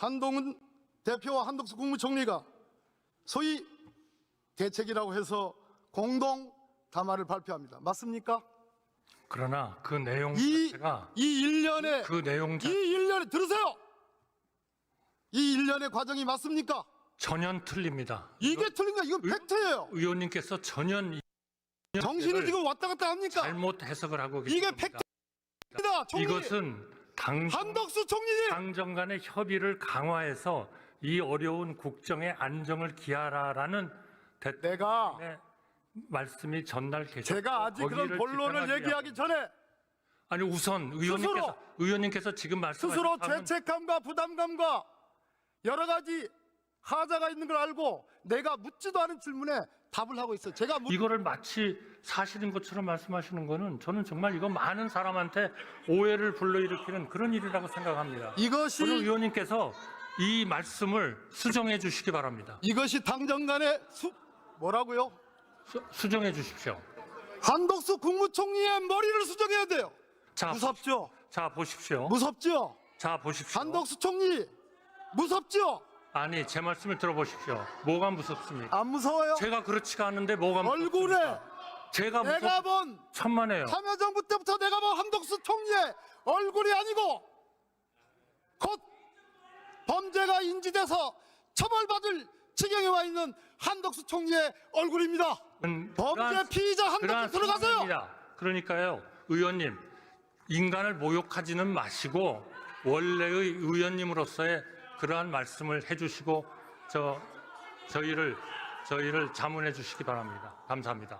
한동훈 대표와 한덕수 국무총리가 소위 대책이라고 해서 공동 담화를 발표합니다. 맞습니까? 그러나 그 내용 이, 자체가 이 일련의 그 내용 이자 일련에 들으세요. 이 일련의 과정이 맞습니까? 전혀 틀립니다. 이게 틀린 거 이건 의- 팩트예요. 의원님께서 전혀 이 정신을 지금 왔다 갔다 합니까? 잘못 해석을 하고 이게 계십니다. 팩트입니다. 총리 이것은 당, 한덕수 총리님! 당정 간의 협의를 강화해서 이 어려운 국정의 안정을 기하라라는 내가 대통령의 말씀이 전달되셨고 제가 아직 그런 거기를 본론을 비판하기 얘기하기 전에 아니 우선 의원님께서 의원님께서 지금 말씀하신 스스로 죄책감과 부담감과 여러 가지 하자가 있는 걸 알고 내가 묻지도 않은 질문에 답을 하고 있어요. 제가 묻... 이거를 마치 사실인 것처럼 말씀하시는 거는 저는 정말 이거 많은 사람한테 오해를 불러일으키는 그런 일이라고 생각합니다. 이것이 저는 의원님께서 이 말씀을 수정해 주시기 바랍니다. 이것이 당정 간의 수... 뭐라고요? 수, 수정해 주십시오. 한덕수 국무총리의 머리를 수정해야 돼요. 자, 무섭죠? 자 보십시오. 무섭죠? 자 보십시오. 한덕수 총리 무섭죠? 아니 제 말씀을 들어보십시오. 뭐가 무섭습니까? 안 무서워요? 제가 그렇지가 않은데 뭐가 얼굴에 무섭습니까? 제가 내가 무섭 본 천만에요. 참여정부 때부터 내가 본 한덕수 총리의 얼굴이 아니고 곧 범죄가 인지돼서 처벌받을 지경에 와 있는 한덕수 총리의 얼굴입니다. 음, 범죄 그러한- 피의자 그러한 한덕수 들어가세요. 상황입니다. 그러니까요, 의원님 인간을 모욕하지는 마시고 원래의 의원님으로서의 그러한 말씀을 해주시고 저 저희를 저희를 자문해 주시기 바랍니다. 감사합니다.